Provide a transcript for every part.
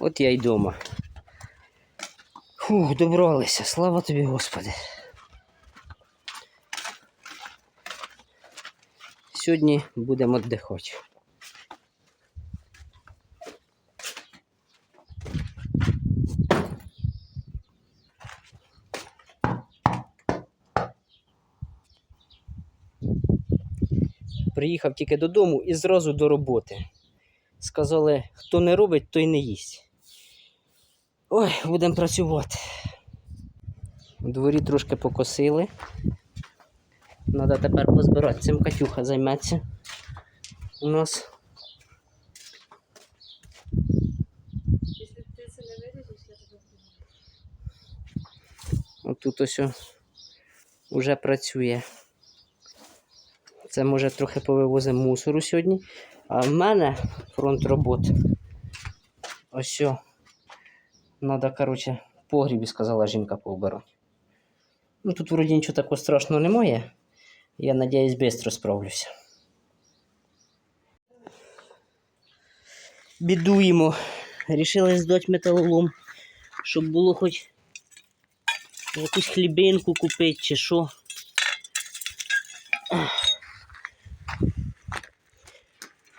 От я й дома. Фух, добралися, слава тобі, Господи. Сьогодні будемо віддихати. Приїхав тільки додому і зразу до роботи. Сказали, хто не робить, той не їсть. Ой, будемо працювати. У дворі трошки покосили. Треба тепер позбирати. Цим Катюха займеться. У нас. Якщо ти це не виріжеш, я тебе вб'ю. Отут ось о вже працює. Це може трохи повивозимо мусору сьогодні. А в мене фронт роботи. Ось. о. Надо, коротше, в погрібі, сказала жінка поубирати. Ну тут вроді нічого такого страшного немає. Я надіюсь, швидко справлюся. Бідуємо. Рішили здати металолом, щоб було хоч якусь хлібинку купити чи що.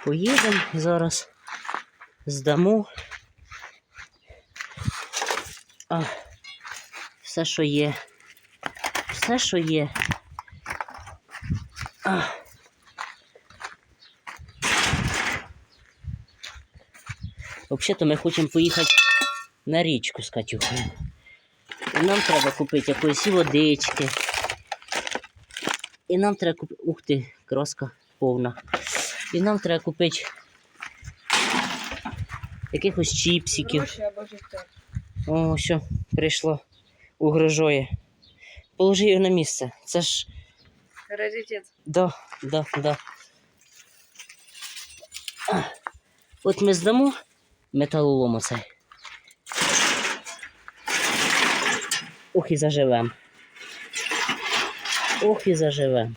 Поїдемо зараз, здамо. А, все, що є. Все, що є. А. Взагалі-то ми хочемо поїхати на річку з Катюхою. І нам треба купити якоїсь водички. І нам треба купити. Ух ти, краска повна. І нам треба купити якихось чіпсиків. О, що, прийшло. Угрожує. Положи його на місце. Це ж. Раритет. Да, да, да. От ми здамо металолом оцей. Ох і заживем. Ох і заживем.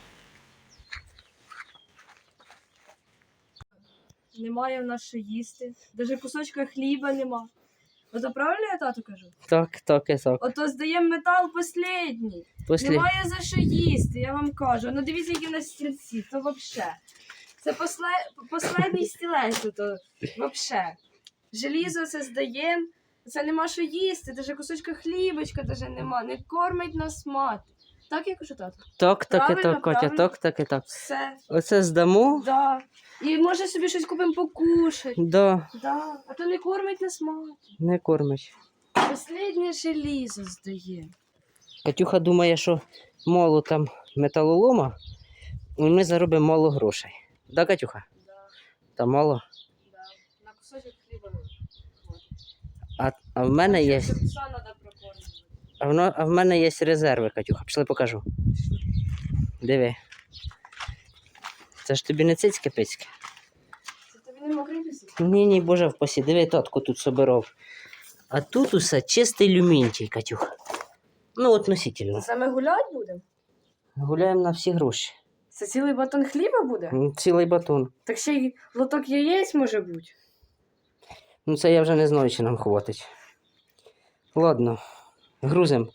Немає в нас що їсти. Даже кусочка хліба нема. Ото правильно я тату кажу? Так, так і так. Ото здаємо метал последній. Послі... Немає за що їсти, я вам кажу. Ну дивіться, які в нас стільці, то вообще. Це после... последній стілець, то вообще. Желізо це здаємо, це нема що їсти, даже кусочка хлібочка даже нема, не кормить нас мати. Так я кажу, тату? Так, так і Правильно, так, правильно. так, так і так. Все, Оце здамо. да. І може собі щось купимо покушати. Да, Да. А то не кормить нас мати. не кормить. Последнє желізо здає. Катюха думає, що мало там металолома, і ми заробимо мало грошей. Да, Катюха? Да, Та мало. да. На кусочок хліба А, а в мене є. Ще пса треба прокормити. А, воно, а в мене є резерви, Катюха. Пішли покажу. Диви. Це ж тобі не цицьке пицьке. Це тобі не мокрий пісок? Ні, ні, боже впасі, диви, татко тут собирав. А тут усе чистий люмінтій, Катюха. Ну, относительно. Саме гулять будемо? Гуляємо на всі гроші. Це цілий батон хліба буде? Цілий батон. Так ще й лоток яєць може бути. Ну, це я вже не знаю, чи нам хватить. Ладно, грузим.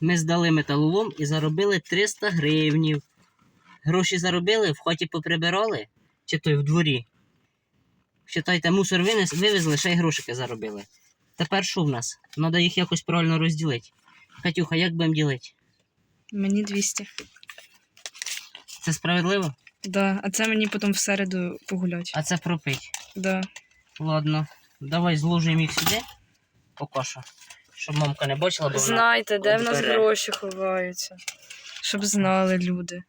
Ми здали металолом і заробили 300 гривнів. Гроші заробили, в хаті поприбирали, чи то й в дворі. Считайте, мусор винес, вивезли, ще й грошики заробили. Тепер що в нас? Треба їх якось правильно розділити. Катюха, як будемо ділити? Мені 200. Це справедливо? Да. А це мені потім в середу погулять. А це пропить. Да. Ладно, давай зложимо їх сюди. Поки що. Щоб мамка не бачила, бо вона... Знайте, де в нас гроші ховаються. Щоб знали люди.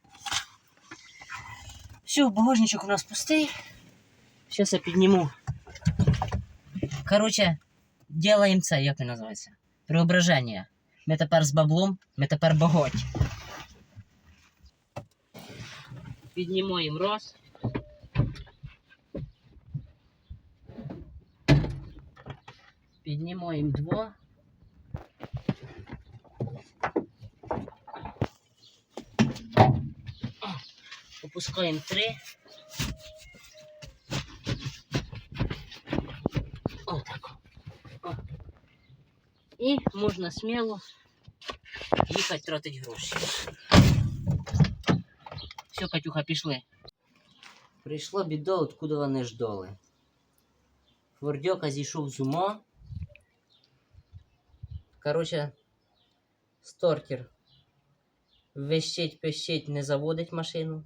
Все, багажничок у нас пустий. Зараз я підніму. Короче, делаємо це, як він називається? Преображення. Ми тепер з баблом, ми тепер багать. Піднімаємо раз. Піднімаємо два. Опускаємо три. І можна сміло їхати тратити гроші. Все, Катюха, пішли. Прийшла біда, откуда вони ждали. Хвордьока зійшов з ума. Короче, стортер вищить, пищить, не заводить машину.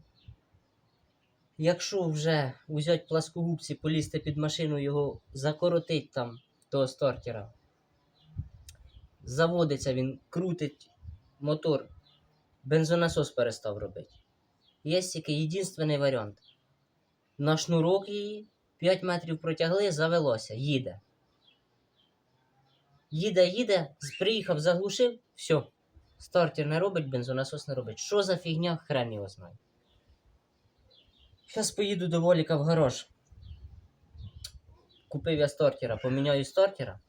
Якщо вже взяти пласкогубці, полізти під машину, його закоротить там, того стартера. Заводиться він, крутить мотор, бензонасос перестав робити. Є тільки єдиний варіант. На шнурок її 5 метрів протягли, завелося, їде. Їде, їде, приїхав, заглушив, все. Стартер не робить, бензонасос не робить. Що за фігня, хрен його знає. Зараз поїду до Воліка в гараж. Купив я стартера, поміняю стартера.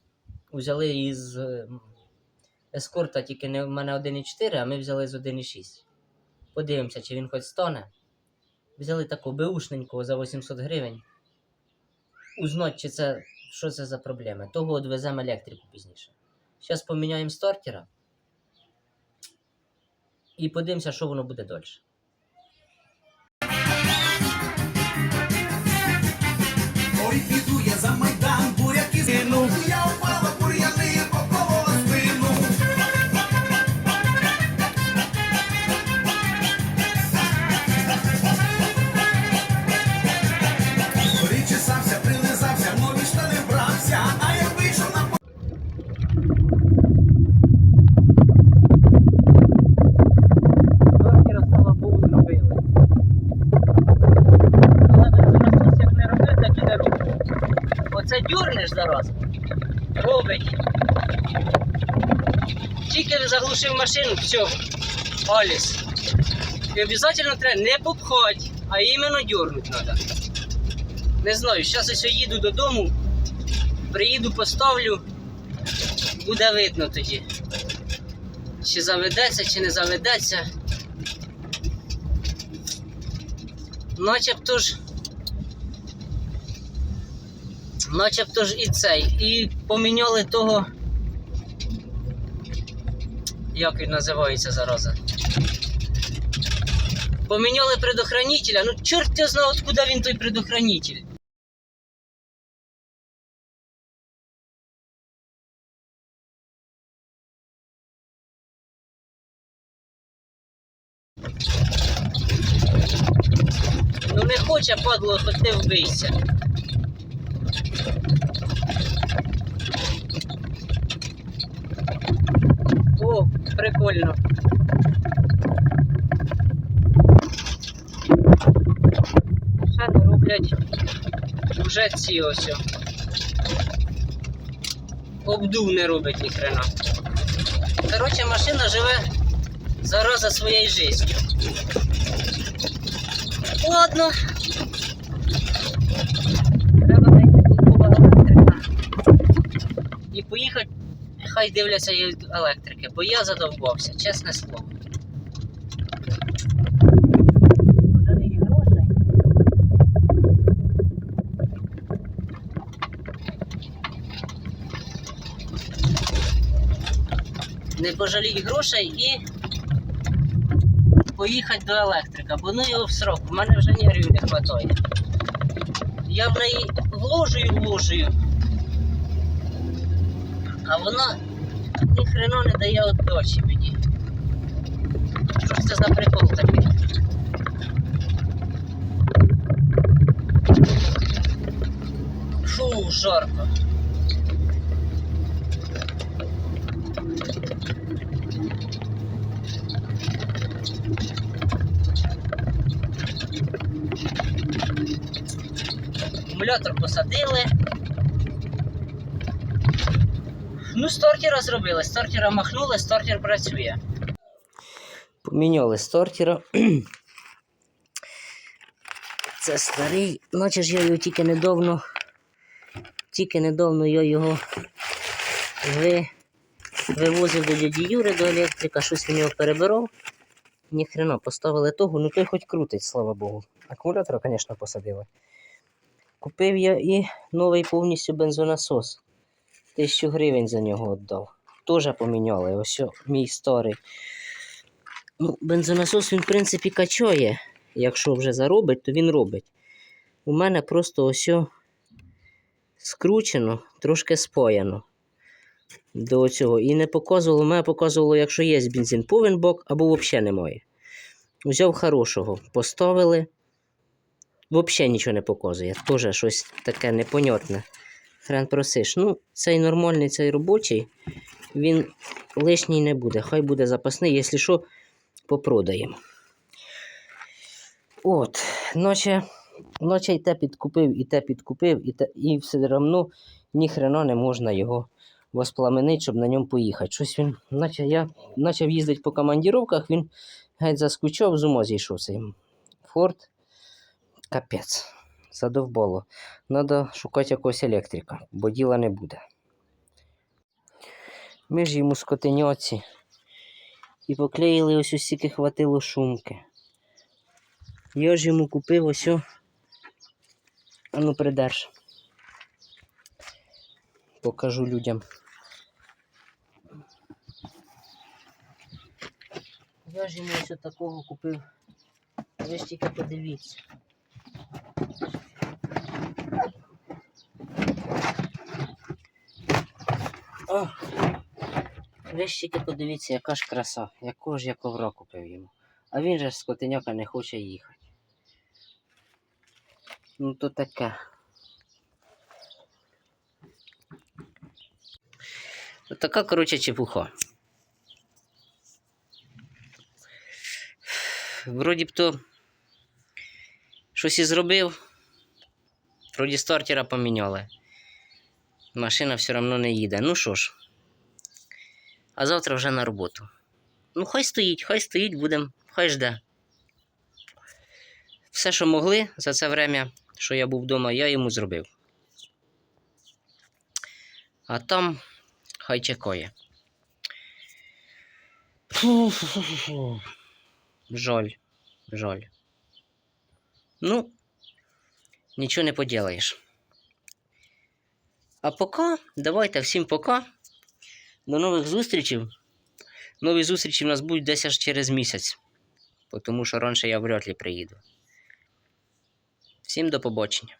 Взяли із ескорта, тільки не в мене 1,4, а ми взяли з 1,6. Подивимося, чи він хоч стане. Взяли таку беушненького за 800 гривень. Узнать, чи це, що це за проблеми. Того відвеземо електрику пізніше. Зараз поміняємо стартера. І подивимося, що воно буде далі. Ой, піду я за майдан, буряки згину. Я впала, заглушив машину, все. Аліс. І обов'язково треба не попхати, а іменно дюрнути треба. Не знаю, зараз я їду додому, приїду, поставлю, буде видно тоді. Чи заведеться, чи не заведеться. Начебто ж. Начебто ж і цей. І поміняли того. Як він називається зараза? Поміняли предохранителя. Ну, чорт я знав, откуда він той предохранитель. Ну не хоче, падло, хоч ти вбийся. О, прикольно. Ще не роблять вже ці ось. Обдув не робить ніхрена. Коротше, машина живе зараза своєю життю. Ладно. Треба знайти толкова електрика. І поїхати, хай дивляться і електрики, бо я задовбався, чесне слово. Не пожалій грошей і поїхати до електрика, бо ну його в срок, в мене вже нервів не вистачає. Я в неї вложую, вложую, а вона ні хрена не дає отдачі мені. Що ж це за прикол такий? Фу, жарко. Акумулятор посадили. Ну, стартера зробили. Стартера махнули, стартер працює. Поміняли стартера. Це старий, наче ж я його тільки недавно. Тільки недавно я його ви, вивозив до дяді Юри до електрика, щось він його перебирав. Ніхрена, поставили того, ну той хоч крутить, слава Богу. Акумулятора, звісно, посадили. Купив я і новий повністю бензонасос. Тисячу гривень за нього віддав. Теж поміняли. Ось мій старий. Ну, бензонасос він, в принципі, качає. Якщо вже заробить, то він робить. У мене просто ось скручено, трошки спаяно до цього. І не показувало, мене показувало, якщо є бензин повен бок або взагалі немає. Взяв хорошого, поставили. Взагалі нічого не показує. Теж щось таке непонятне. Хрен просиш. Ну, цей нормальний, цей робочий, він лишній не буде. Хай буде запасний, якщо що, попродаємо. От, наче, наче й те підкупив, і те підкупив, і, те, і все одно ніхрена не можна його воспламенити, щоб на ньому поїхати. Щось він, наче я почав їздити по командіровках, він геть заскучав, з ума зійшов цей Форд. Капець. Задовбало. Надо шукати якогось електрика, бо діла не буде. Ми ж йому скотиняці і поклеїли ось усіки хватило шумки. Я ж йому купив ось. А ну придерж. Покажу людям. Я ж йому ось такого купив. Ви ж тільки подивіться. О! Ви ж тільки подивіться, яка ж краса, якого ж я ковра купив йому. А він же ж скотиняка не хоче їхати. Ну то таке. От така, коротше, чепуха. Вроді б то щось і зробив. Вроді стартера поміняли. Машина все одно не їде. Ну що ж. А завтра вже на роботу. Ну, хай стоїть, хай стоїть, будем, хай жде. Все, що могли за це время, що я був вдома, я йому зробив. А там хай чекає. Фу-фу-фу-фу. Жаль, жаль. Ну, нічого не поділаєш. А пока, давайте всім пока. До нових зустрічей. Нові зустрічі в нас будуть десь аж через місяць. Тому що раніше я вряд ли приїду. Всім до побачення.